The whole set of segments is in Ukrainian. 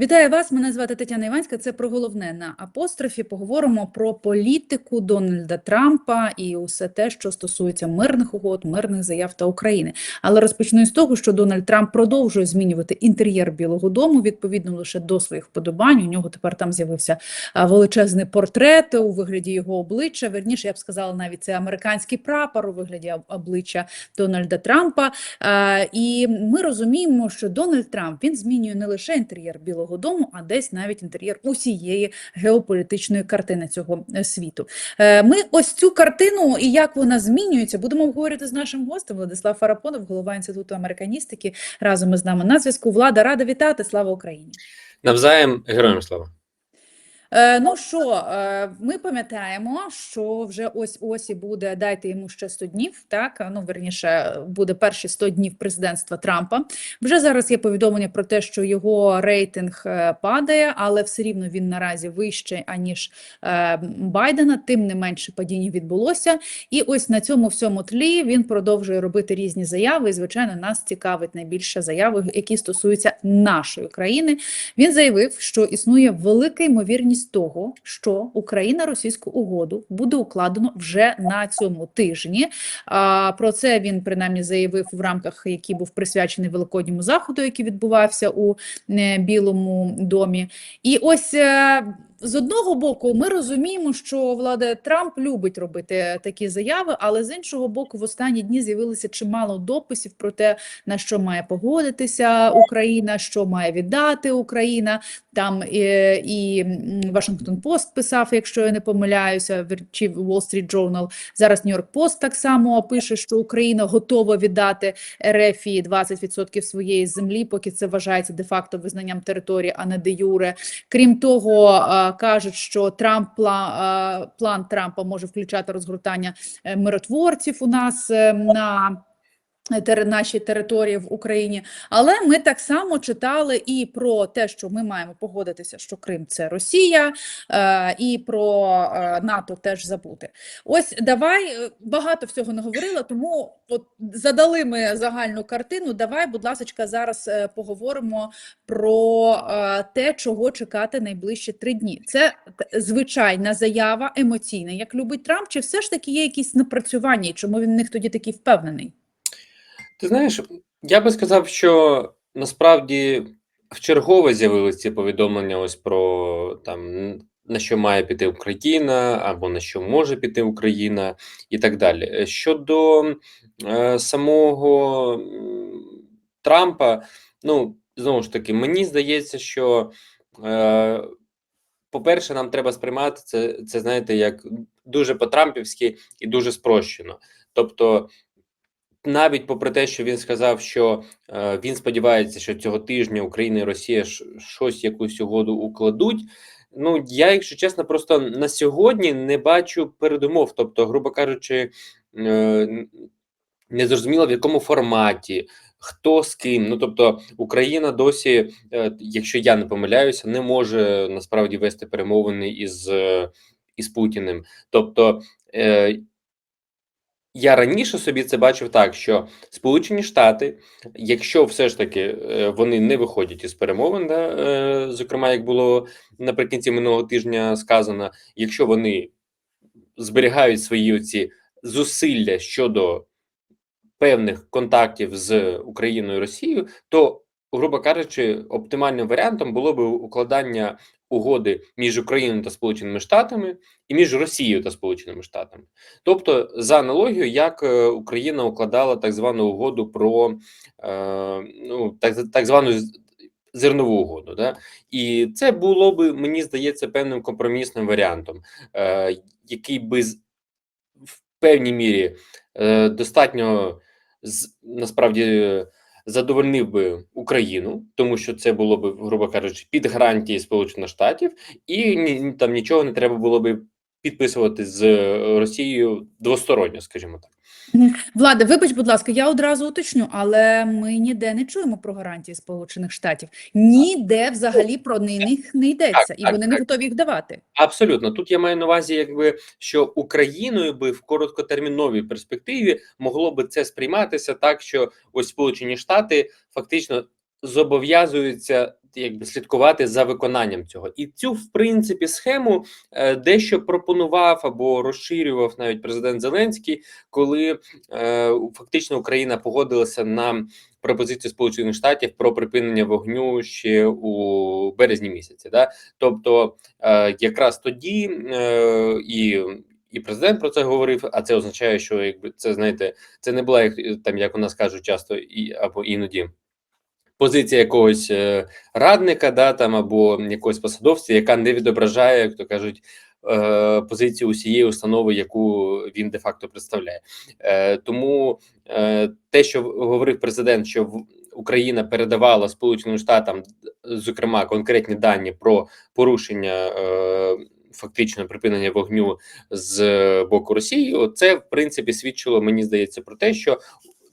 Вітаю вас. Мене звати Тетяна Іванська. Це про головне на апострофі. Поговоримо про політику Дональда Трампа і усе те, що стосується мирних угод, мирних заяв та України. Але розпочну із того, що Дональд Трамп продовжує змінювати інтер'єр Білого Дому відповідно лише до своїх вподобань. У нього тепер там з'явився величезний портрет у вигляді його обличчя. Верніше я б сказала, навіть це американський прапор у вигляді обличчя Дональда Трампа. І ми розуміємо, що Дональд Трамп він змінює не лише інтер'єр Білого Дому, а десь навіть інтер'єр усієї геополітичної картини цього е, світу. Е, Ми ось цю картину і як вона змінюється, будемо обговорювати з нашим гостем Владислав Фарапонов, голова інституту американістики. Разом із нами на зв'язку. Влада рада вітати. Слава Україні. Навзаєм героям слава. Е, ну що, е, ми пам'ятаємо, що вже ось ось і буде дайте йому ще 100 днів. Так ну верніше буде перші 100 днів президентства Трампа. Вже зараз є повідомлення про те, що його рейтинг е, падає, але все рівно він наразі вище аніж Байдена. Тим не менше падіння відбулося. І ось на цьому всьому тлі він продовжує робити різні заяви. І звичайно, нас цікавить найбільше заяви, які стосуються нашої країни. Він заявив, що існує велика ймовірність того, що Україна російську угоду буде укладено вже на цьому тижні. А, про це він принаймні заявив в рамках, який був присвячений великодньому заходу, який відбувався у е, Білому домі. І ось. е, З одного боку, ми розуміємо, що влада Трамп любить робити такі заяви, але з іншого боку, в останні дні з'явилося чимало дописів про те, на що має погодитися Україна, що має віддати Україна. Там е, і Вашингтон Пост писав, якщо я не помиляюся, чи Wall Street Journal. Зараз Нью-Йорк Пост так само пише, що Україна готова віддати РФ 20% своєї землі, поки це вважається де-факто визнанням території, а не де юре. Крім того, е, кажуть, що Трамп е, план Трампа може включати розгортання миротворців у нас на нашій території в Україні. Але ми так само читали і про те, що ми маємо погодитися, що Крим це Росія, е, і про е, НАТО теж забути. Ось давай е, багато всього не говорила, тому от задали ми загальну картину. Давай, будь ласка, зараз поговоримо про те, чого чекати найближчі три дні. Це звичайна заява, емоційна, як любить Трамп, чи все ж таки є якісь напрацювання, і чому він в них тоді такий впевнений? Ти знаєш, я би сказав, що насправді вчергове з'явилися ці повідомлення ось про там на що має піти Україна, або на що може піти Україна, і так далі. Щодо е, самого Трампа, ну знову ж таки, мені здається, що. Е, по-перше, нам треба сприймати це, це знаєте, як дуже по-трампівськи і дуже спрощено. Тобто, навіть попри те, що він сказав, що е, він сподівається, що цього тижня Україна і Росія щось якусь угоду укладуть. Ну я, якщо чесно, просто на сьогодні не бачу передумов. Тобто, грубо кажучи, е, не зрозуміло в якому форматі, хто з ким. Ну тобто, Україна досі, е, якщо я не помиляюся, не може насправді вести перемовини із, е, із Путіним. Тобто. Я раніше собі це бачив так, що Сполучені Штати, якщо все ж таки е, вони не виходять із перемовин, да, е, зокрема, як було наприкінці минулого тижня сказано, якщо вони зберігають свої оці зусилля щодо певних контактів з Україною і Росією, то, грубо кажучи, оптимальним варіантом було би укладання угоди між Україною та Сполученими Штатами і між Росією та Сполученими Штатами. Тобто, за аналогією, як е, Україна укладала так звану угоду про е, ну так, так звану зернову угоду, да? і це було би, мені здається, певним компромісним варіантом, е, який би з- в певній мірі е, достатньо з, насправді задовольнив би Україну, тому що це було б, грубо кажучи, під гарантії Сполучених Штатів, і ні, там нічого не треба було би підписувати з е, Росією двосторонньо, скажімо так. Влада, вибач, будь ласка, я одразу уточню, але ми ніде не чуємо про гарантії Сполучених Штатів. Ніде взагалі про них не йдеться, і вони не готові їх давати. Абсолютно, тут я маю на увазі, якби що Україною би в короткотерміновій перспективі могло би це сприйматися так, що ось Сполучені Штати фактично зобов'язуються якби слідкувати за виконанням цього. І цю, в принципі, схему е, дещо пропонував або розширював навіть президент Зеленський, коли е, фактично Україна погодилася на пропозицію Сполучених Штатів про припинення вогню ще у березні місяці. Да? Тобто, е, якраз тоді е, і. І президент про це говорив, а це означає, що якби це знаєте, це не була як там, як у нас кажуть часто, і або іноді позиція якогось е, радника, да там або якогось посадовця, яка не відображає, як то кажуть, е, позицію усієї установи, яку він де факто представляє. Е, тому те, що говорив президент, що Україна передавала Сполученим Штатам, зокрема, конкретні дані про порушення. Фактично припинення вогню з боку Росії, це в принципі свідчило, мені здається, про те, що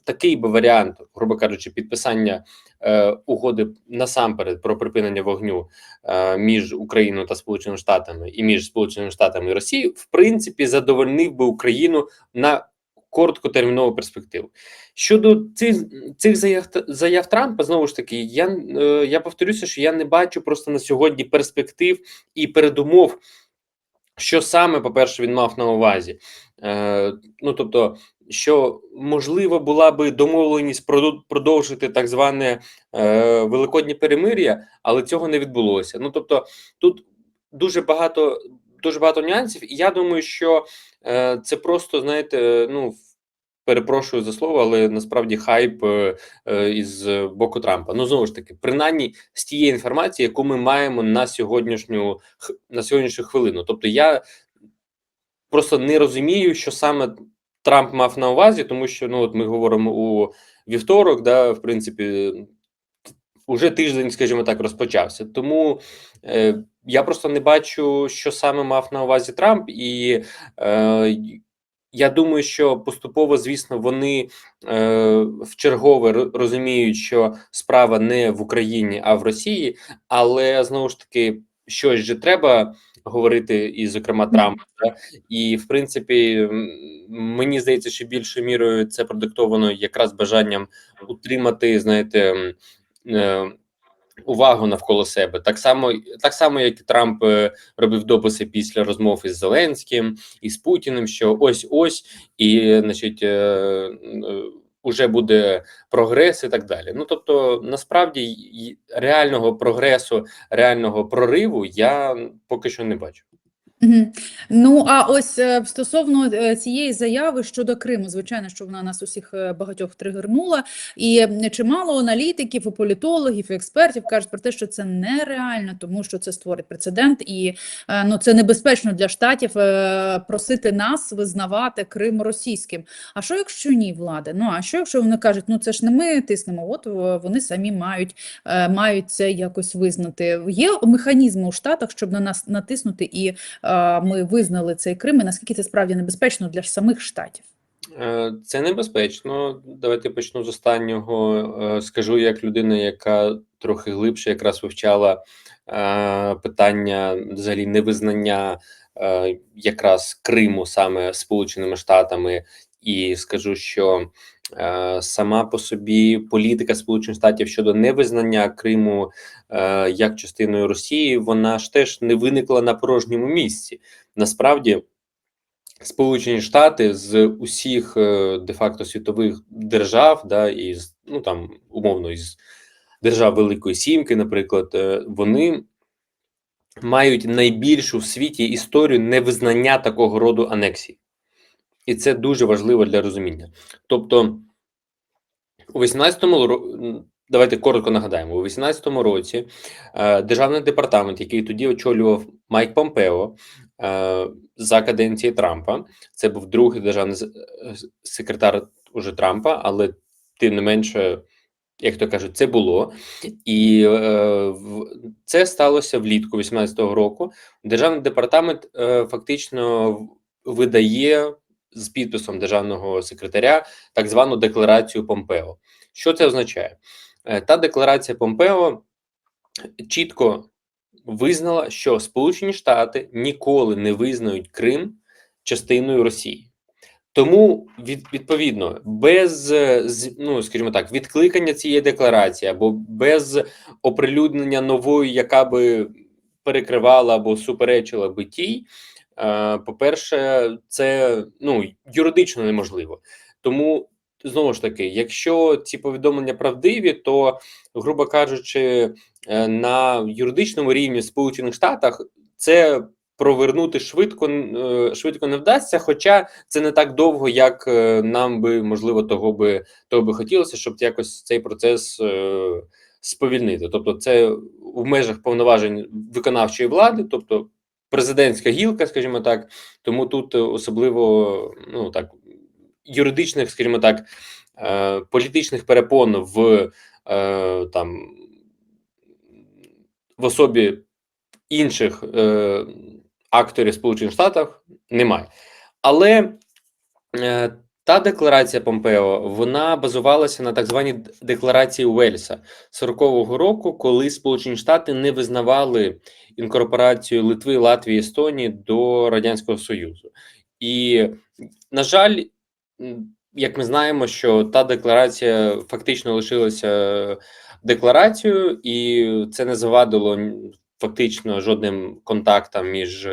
такий би варіант, грубо кажучи, підписання е, угоди насамперед про припинення вогню е, між Україною та Сполученими Штатами і між Сполученими Штатами і Росією, в принципі, задовольнив би Україну на короткотермінову перспективу. Щодо цих цих заяв заяв Трампа, знову ж таки, я, е, я повторюся, що я не бачу просто на сьогодні перспектив і передумов. Що саме, по-перше, він мав на увазі? Е, Ну тобто, що можливо була би домовленість продовжити так зване е, великоднє перемир'я, але цього не відбулося. Ну тобто, тут дуже багато дуже багато нюансів, і я думаю, що е, це просто знаєте, ну перепрошую за слово, але насправді хайп е, е, із боку Трампа. Ну знову ж таки, принаймні з тієї інформації, яку ми маємо на сьогоднішню на сьогоднішню хвилину. Тобто, я просто не розумію, що саме Трамп мав на увазі, тому що ну от ми говоримо у вівторок, да, в принципі. Уже тиждень, скажімо так, розпочався. Тому е, я просто не бачу, що саме мав на увазі Трамп, і е, я думаю, що поступово, звісно, вони е, в чергове розуміють, що справа не в Україні, а в Росії, але знову ж таки щось же треба говорити, і, зокрема, Трамп. Да? І в принципі, мені здається, що більшою мірою це продиктовано якраз бажанням утримати, знаєте. Е, увагу навколо себе, так само, так само, як і Трамп е, робив дописи після розмов із Зеленським і з Путіним, що ось ось і, значить, е, уже буде прогрес і так далі. Ну тобто, насправді реального прогресу, реального прориву я поки що не бачу. Ну а ось е, стосовно е, цієї заяви щодо Криму, звичайно, що вона нас усіх е, багатьох тригернула, і чимало аналітиків, і політологів, і експертів кажуть про те, що це нереально, тому що це створить прецедент, і ну це небезпечно для штатів просити нас визнавати Крим російським. А що якщо ні, влади? Ну а що якщо вони кажуть, ну це ж не ми тиснемо? От вони самі мають мають це якось визнати. Є механізми у штатах, щоб на нас натиснути і ми визнали цей Крим, і наскільки це справді небезпечно для самих штатів? Е, це небезпечно. Давайте почну з останнього. Е, скажу як людина, яка трохи глибше якраз вивчала е, питання взагалі невизнання якраз Криму саме Сполученими Штатами, і скажу, що Е, сама по собі політика Сполучених Штатів щодо невизнання Криму е, як частиною Росії, вона ж теж не виникла на порожньому місці. Насправді, Сполучені Штати з усіх е, де-факто світових держав, да, із ну там умовно із держав Великої Сімки, наприклад, вони. Мають найбільшу в світі історію невизнання такого роду анексій. І це дуже важливо для розуміння. Тобто, у 18-му році, давайте коротко нагадаємо, у 18-му році е, державний департамент, який тоді очолював Майк Помпео е, за каденції Трампа, це був другий державний секретар уже Трампа, але тим не менше. Як то кажуть, це було, і е, це сталося влітку 18-го року. Державний департамент е, фактично видає з підписом державного секретаря так звану декларацію Помпео. Що це означає? Е, та декларація Помпео чітко визнала, що Сполучені Штати ніколи не визнають Крим частиною Росії. Тому від, відповідно, без е, ну, скажімо так, відкликання цієї декларації або без оприлюднення нової, яка би перекривала або суперечила би тій, по-перше, це ну, юридично неможливо. Тому знову ж таки, якщо ці повідомлення правдиві, то, грубо кажучи, е, на юридичному рівні в Сполучених Штатах це провернути швидко, е, швидко не вдасться. Хоча це не так довго, як е, нам би можливо того би того би хотілося, щоб якось цей процес е, сповільнити. Тобто, це в межах повноважень виконавчої влади, тобто президентська гілка, скажімо так. Тому тут е, особливо ну так юридичних, скажімо так, е, політичних перепон в е, там в особі інших акторів Сполучених Штатів немає. Але та декларація Помпео вона базувалася на так званій декларації Уельса 40-го року, коли Сполучені Штати не визнавали інкорпорацію Литви, Латвії, Естонії до Радянського Союзу. І, на жаль, як ми знаємо, що та декларація фактично лишилася декларацією, і це не завадило фактично жодним контактам між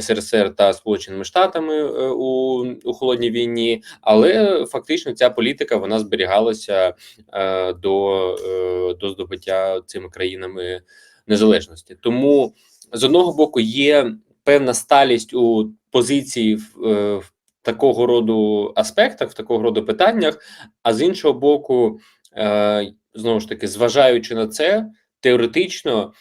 СРСР та Сполученими Штатами е, у, у холодній війні, але фактично ця політика вона зберігалася е, до, е, до здобуття цими країнами незалежності. Тому з одного боку є певна сталість у позиції в, е, в такого роду аспектах, в такого роду питаннях, а з іншого боку, е, знову ж таки, зважаючи на це, теоретично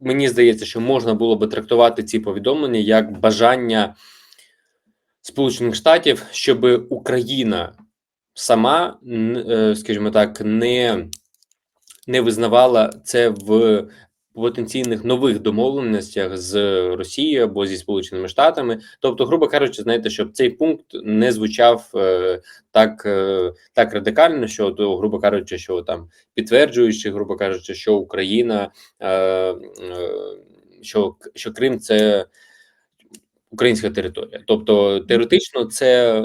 мені здається, що можна було би трактувати ці повідомлення як бажання Сполучених Штатів, щоб Україна сама, е, скажімо так, не, не визнавала це в потенційних нових домовленостях з Росією або зі Сполученими Штатами. Тобто, грубо кажучи, знаєте, щоб цей пункт не звучав е, так, е, так радикально, що то, грубо кажучи, що там підтверджуючи, грубо кажучи, що Україна, е, е, що, що Крим це. Українська територія, тобто теоретично, це,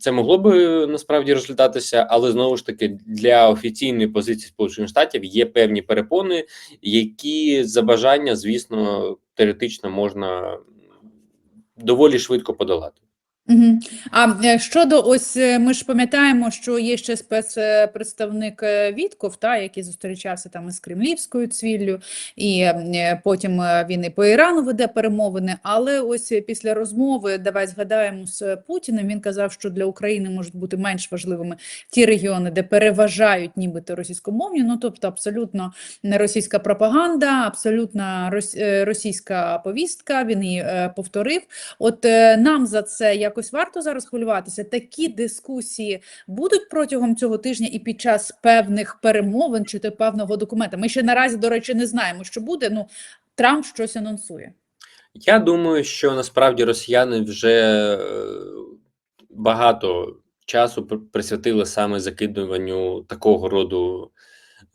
це могло би насправді розглядатися, але знову ж таки для офіційної позиції Сполучених Штатів є певні перепони, які за бажання, звісно, теоретично можна доволі швидко подолати. А е, щодо ось е, ми ж пам'ятаємо, що є ще спецпредставник е, Вітков, та який зустрічався там із кремлівською цвіллю, і потім він і по Ірану веде перемовини. Але ось після розмови, давай згадаємо з Путіним. Він казав, що для України можуть бути менш важливими ті регіони, де переважають нібито російськомовні. Ну тобто абсолютно не російська пропаганда, абсолютно російська повістка. Він її повторив. От нам за це якось варто зараз хвилюватися. Такі дискусії будуть протягом цього тижня і під час певних перемовин чи то певного документа. Ми ще наразі, до речі, не знаємо, що буде. Ну Трамп щось анонсує. Я думаю, що насправді росіяни вже е, багато часу присвятили саме закидуванню такого роду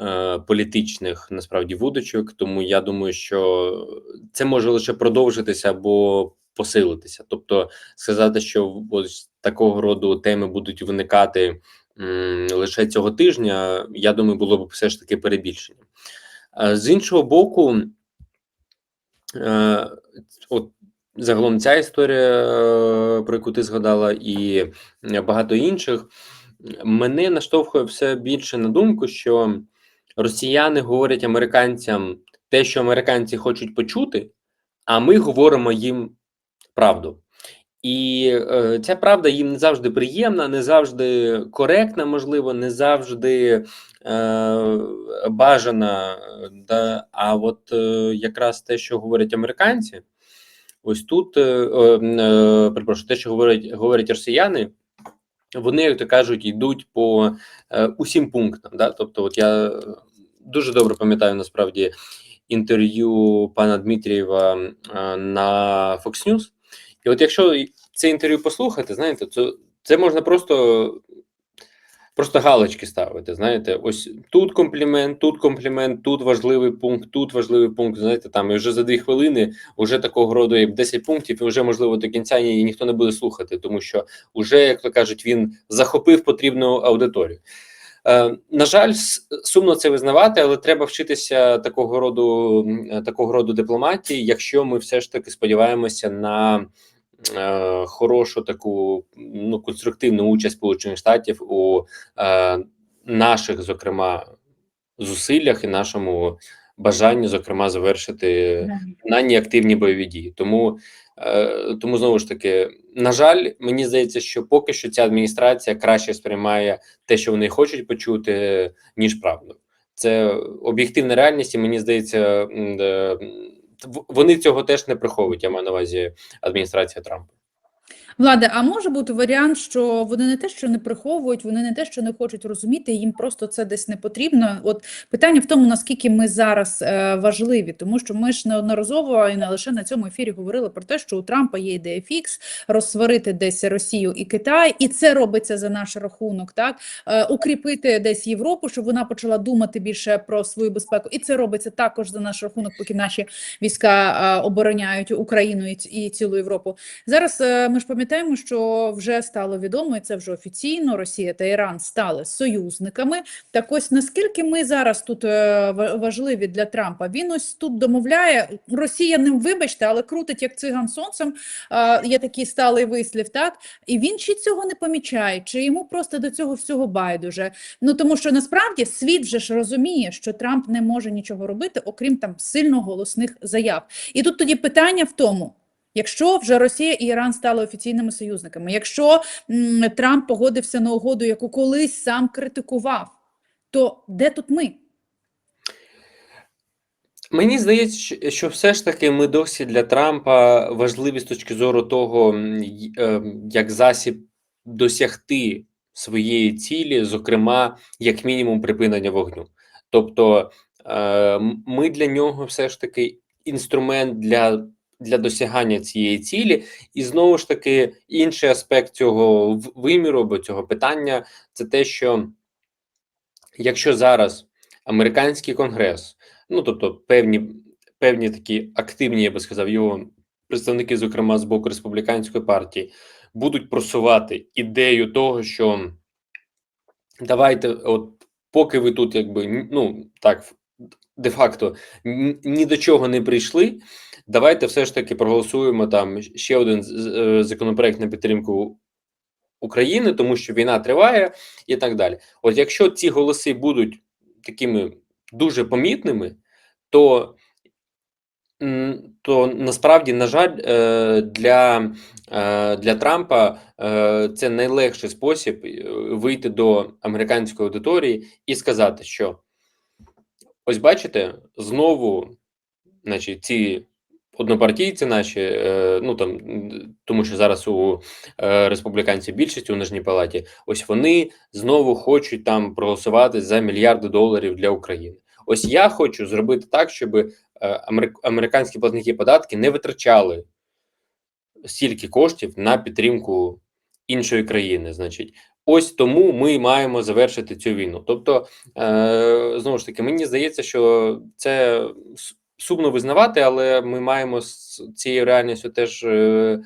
е, політичних насправді вудочок. Тому я думаю, що це може лише продовжитися або посилитися. Тобто сказати, що ось такого роду теми будуть виникати м, лише цього тижня, я думаю, було б все ж таки перебільшенням. Е, З іншого боку, Е, от загалом ця історія, е, про яку ти згадала, і багато інших, мене наштовхує все більше на думку, що росіяни говорять американцям те, що американці хочуть почути, а ми говоримо їм правду. І е, ця правда їм не завжди приємна, не завжди коректна, можливо, не завжди е, бажана. Да? А от е, якраз те, що говорять американці, ось тут, е, е, е, перепрошую, те, що говорять, говорять росіяни, вони, як то кажуть, йдуть по е, усім пунктам. Да? Тобто, от я дуже добре пам'ятаю насправді інтерв'ю пана Дмитрієва е, на Fox News. І от якщо це інтерв'ю послухати, знаєте, то це можна просто просто галочки ставити. Знаєте, ось тут комплімент, тут комплімент, тут важливий пункт, тут важливий пункт. Знаєте, там і вже за дві хвилини вже такого роду як 10 пунктів, і вже можливо до кінця ні, ніхто не буде слухати, тому що вже, як то кажуть, він захопив потрібну аудиторію. Е, на жаль, сумно це визнавати, але треба вчитися такого роду такого роду дипломатії, якщо ми все ж таки сподіваємося на е, хорошу таку ну конструктивну участь Сполучених Штатів у е, наших, зокрема, зусиллях і нашому бажанні, зокрема, завершити принаймні активні бойові дії. Тому, е, тому знову ж таки, на жаль, мені здається, що поки що ця адміністрація краще сприймає те, що вони хочуть почути, ніж правду. Це об'єктивна реальність, і мені здається, е, вони цього теж не приховують. Я маю на увазі адміністрація Трампа. Владе, а може бути варіант, що вони не те, що не приховують, вони не те, що не хочуть розуміти, їм просто це десь не потрібно. От питання в тому, наскільки ми зараз е, важливі, тому що ми ж неодноразово і не лише на цьому ефірі говорили про те, що у Трампа є ідея фікс розсварити десь Росію і Китай, і це робиться за наш рахунок, так е, укріпити десь Європу, щоб вона почала думати більше про свою безпеку, і це робиться також за наш рахунок, поки наші війська е, обороняють Україну і, і цілу Європу. Зараз е, ми ж пам'ятаємо, що вже стало відомо, і це вже офіційно. Росія та Іран стали союзниками. Так ось наскільки ми зараз тут е, важливі для Трампа? Він ось тут домовляє Росія ним, вибачте, але крутить як циган сонцем. Є такий сталий вислів, так і він чи цього не помічає, чи йому просто до цього всього байдуже. Ну тому що насправді світ вже ж розуміє, що Трамп не може нічого робити, окрім там сильно голосних заяв. І тут тоді питання в тому. Якщо вже Росія і Іран стали офіційними союзниками, якщо Трамп погодився на угоду, яку колись сам критикував, то де тут ми? Мені здається, що- все ж таки ми досі для Трампа важливі з точки зору того, е, як засіб досягти своєї цілі, зокрема, як мінімум, припинення вогню. Тобто, е, ми для нього все ж таки інструмент для, для досягання цієї цілі, і знову ж таки, інший аспект цього виміру або цього питання це те, що якщо зараз американський конгрес ну тобто певні, певні такі активні, я би сказав, його представники, зокрема з боку республіканської партії, будуть просувати ідею того, що давайте, от поки ви тут, якби ну так де-факто ні до чого не прийшли. Давайте все ж таки проголосуємо там ще один е, законопроект на підтримку України, тому що війна триває і так далі. От якщо ці голоси будуть такими дуже помітними, то, то насправді, на жаль, е, для, е, для Трампа це найлегший спосіб вийти до американської аудиторії і сказати, що ось бачите, знову, значить, ці однопартійці наші, е, ну там, тому що зараз у е, республіканців більшість у Нижній Палаті, ось вони знову хочуть там проголосувати за мільярди доларів для України. Ось я хочу зробити так, щоб е, американські платники податки не витрачали стільки коштів на підтримку іншої країни. Значить, ось тому ми маємо завершити цю війну. Тобто, знову ж таки, мені здається, що це сумно визнавати, але ми маємо з цією реальністю теж е,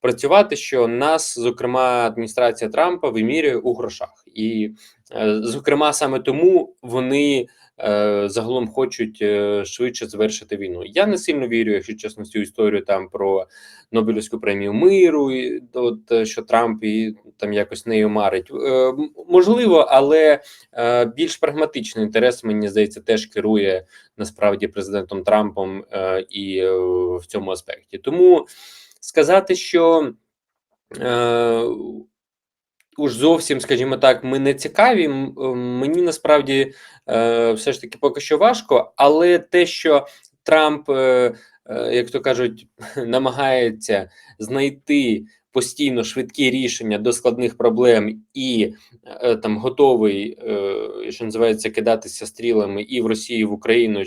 працювати. Що нас, зокрема, адміністрація Трампа вимірює у грошах, і е, зокрема саме тому вони. Е, Загалом хочуть е, швидше завершити війну. Я не сильно вірю, якщо чесно, цю історію там про Нобелівську премію миру, і от е, що Трамп і там якось нею марить. Можливо, але більш прагматичний інтерес, мені здається, теж керує насправді президентом Трампом і в цьому аспекті. Тому сказати, що. Уж зовсім, скажімо так, ми не цікаві. е, Мені насправді е, все ж таки поки що важко, але те, що Трамп, е, як то кажуть, намагається знайти постійно швидкі рішення до складних проблем і там готовий, що називається, кидатися стрілами і в Росію, і в Україну,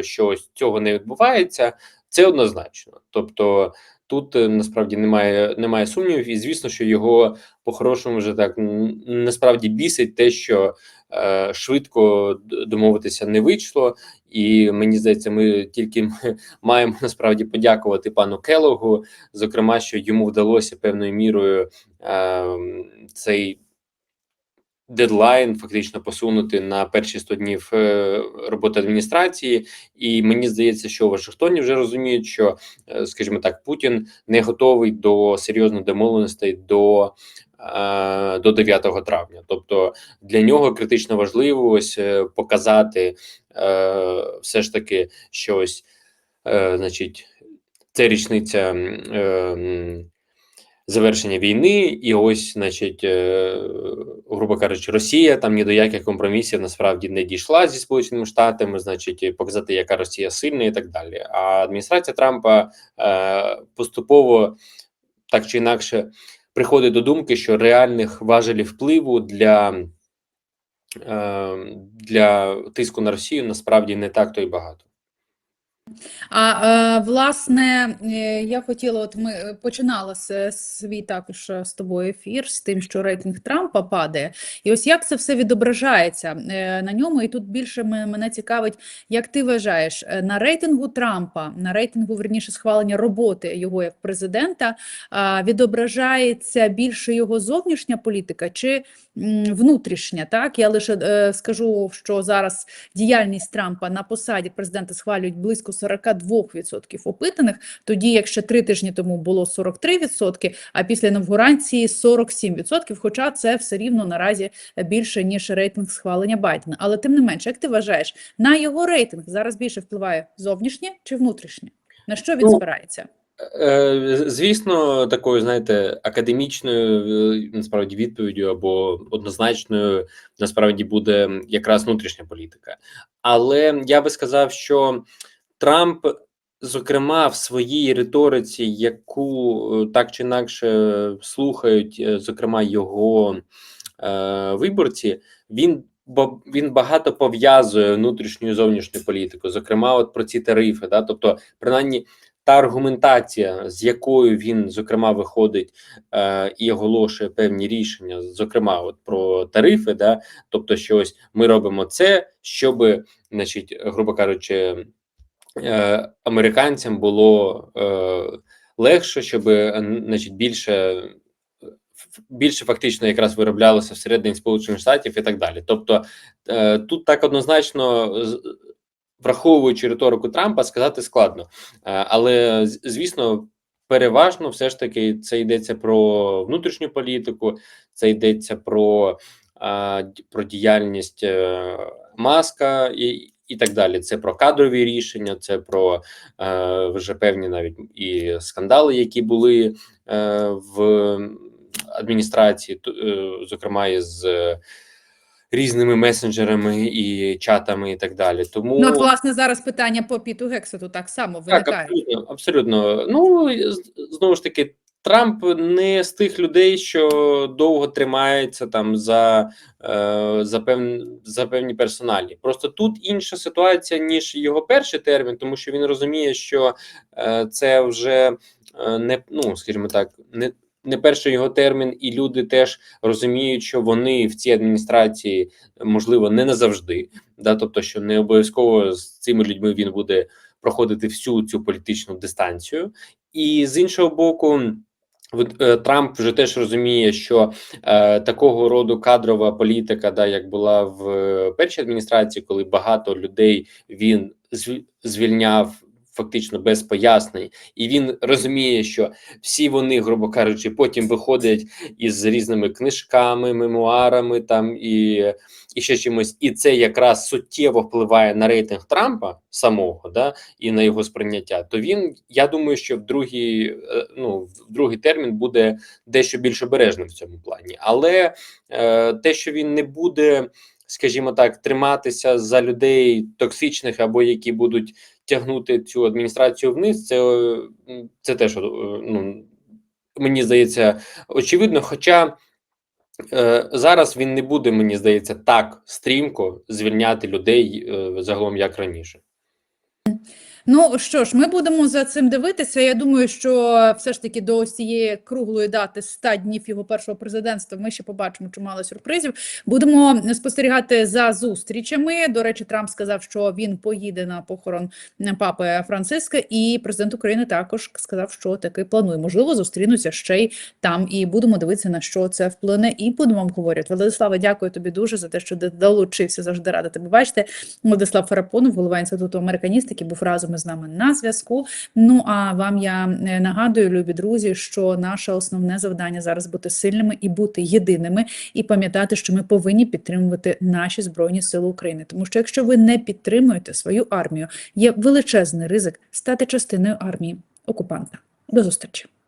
що ось цього не відбувається, це однозначно. Тобто тут е, насправді немає немає сумнівів, і звісно, що його по-хорошому вже так насправді бісить те, що е, швидко домовитися не вийшло. І мені здається, ми тільки маємо насправді подякувати пану Келогу, зокрема, що йому вдалося певною мірою е, цей дедлайн фактично посунути на перші 100 днів е, роботи адміністрації. І мені здається, що у Вашингтоні вже розуміють, що, е, скажімо так, Путін не готовий до серйозних домовленостей до. е, До 9 травня, тобто для нього критично важливо ось показати все ж таки щось, е, значить, це річниця завершення війни, і ось, значить, е, грубо кажучи, Росія там ні до яких компромісів насправді не дійшла зі Сполученими Штатами, значить, показати, яка Росія сильна, і так далі. А адміністрація Трампа е, поступово так чи інакше приходить до думки, що реальних важелів впливу для, е, для тиску на Росію насправді не так то й багато. А е, власне, е, я хотіла, от ми е, починали свій також з тобою ефір з тим, що рейтинг Трампа падає. І ось як це все відображається на ньому? І тут більше мене цікавить, як ти вважаєш, на рейтингу Трампа, на рейтингу, верніше, схвалення роботи його як президента, відображається більше його зовнішня політика чи внутрішня? Так, я лише скажу, що зараз діяльність Трампа на посаді президента схвалюють близько 42% опитаних, тоді як ще три тижні тому було 43%, а після інавгурації 47%, хоча це все рівно наразі більше, ніж рейтинг схвалення Байдена. Але тим не менше, як ти вважаєш, на його рейтинг зараз більше впливає зовнішнє чи внутрішнє? На що він Ну, спирається? Е, Звісно, такою, знаєте, академічною е, насправді відповіддю або однозначною насправді буде якраз внутрішня політика. Але я би сказав, що Трамп, зокрема, в своїй риториці, яку е, так чи інакше слухають, е, зокрема, його е, виборці, він бо він багато пов'язує внутрішню і зовнішню політику, зокрема, от про ці тарифи, да, тобто, принаймні та аргументація, з якою він зокрема виходить е, і оголошує певні рішення, зокрема, от про тарифи, да, тобто, що ось ми робимо це, щоб, значить, грубо кажучи, е, американцям було е, легше, щоб е, значить, більше. Більше фактично якраз вироблялося всередині Сполучених Штатів і так далі. Тобто тут так однозначно враховуючи риторику Трампа, сказати складно. Але звісно, переважно все ж таки це йдеться про внутрішню політику, це йдеться про, про діяльність маска і, і так далі. Це про кадрові рішення, це про е, вже певні навіть і скандали, які були е, в адміністрації, е, зокрема із. е, Різними месенджерами і чатами, і так далі. Тому Ну, от, власне, зараз питання по Піту Гексету так само так, виникає. абсолютно, абсолютно. Ну знову ж таки, Трамп не з тих людей, що довго тримається там за, е, за, пев, за певні персоналі. Просто тут інша ситуація, ніж його перший термін, тому що він розуміє, що е, це вже е, не ну, скажімо так, не. Не перший його термін, і люди теж розуміють, що вони в цій адміністрації можливо не назавжди, да, тобто, що не обов'язково з цими людьми він буде проходити всю цю політичну дистанцію, і з іншого боку. Е, Трамп вже теж розуміє, що е, такого роду кадрова політика, да, як була в е, першій адміністрації, коли багато людей він звільняв фактично без пояснень, і він розуміє, що всі вони, грубо кажучи, потім виходять із різними книжками, мемуарами там і, і ще чимось, і це якраз суттєво впливає на рейтинг Трампа самого, да, і на його сприйняття. То він, я думаю, що в другий, е, ну, в другий термін буде дещо більш обережним в цьому плані. Але е, те, що він не буде, скажімо так, триматися за людей токсичних або які будуть тягнути цю адміністрацію вниз, це, це теж е, ну, мені здається очевидно. Хоча зараз він не буде, мені здається, так стрімко звільняти людей е, загалом як раніше. Ну що ж, ми будемо за цим дивитися. Я думаю, що все ж таки до ось цієї круглої дати 100 днів його першого президентства ми ще побачимо чимало сюрпризів. Будемо спостерігати за зустрічами. До речі, Трамп сказав, що він поїде на похорон папи Франциска, і президент України також сказав, що таки планує. Можливо, зустрінуться ще й там. І будемо дивитися на що це вплине. І будемо обговорювати. Владислава, дякую тобі дуже за те, що долучився завжди рада тебе бачити. Владислав Фарапонов, голова інституту американістики, був разом із нами на зв'язку. Ну а вам я е, нагадую, любі друзі, що наше основне завдання зараз бути сильними і бути єдиними, і пам'ятати, що ми повинні підтримувати наші збройні сили України. Тому що якщо ви не підтримуєте свою армію, є величезний ризик стати частиною армії окупанта. До зустрічі.